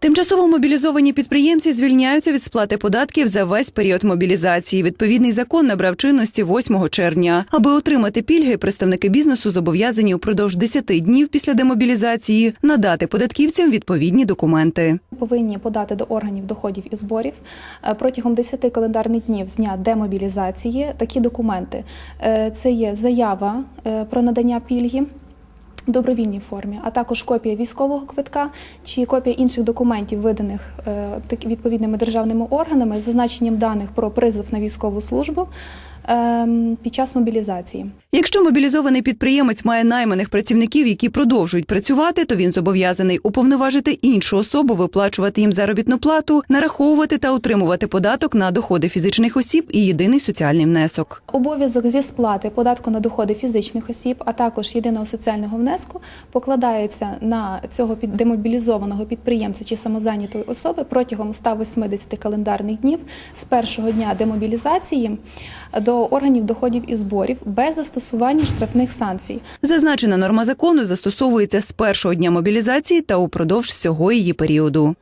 Тимчасово мобілізовані підприємці звільняються від сплати податків за весь період мобілізації. Відповідний закон набрав чинності 8 червня. Аби отримати пільги, представники бізнесу зобов'язані упродовж 10 днів після демобілізації надати податківцям відповідні документи. повинні подати до органів доходів і зборів е, протягом 10 календарних днів з дня демобілізації такі документи. Е, Це є заява е, про надання пільги. Добровільній формі, а також копія військового квитка чи копія інших документів, виданих е, відповідними державними органами з зазначенням даних про призов на військову службу під час мобілізації. Якщо мобілізований підприємець має найманих працівників, які продовжують працювати, то він зобов'язаний уповноважити іншу особу, виплачувати їм заробітну плату, нараховувати та утримувати податок на доходи фізичних осіб і єдиний соціальний внесок. Обов'язок зі сплати податку на доходи фізичних осіб, а також єдиного соціального внеску покладається на цього демобілізованого підприємця чи самозайнятої особи протягом 180 календарних днів з першого дня демобілізації до органів доходів і зборів без застосування штрафних санкцій. Зазначена норма закону застосовується з першого дня мобілізації та упродовж всього її періоду.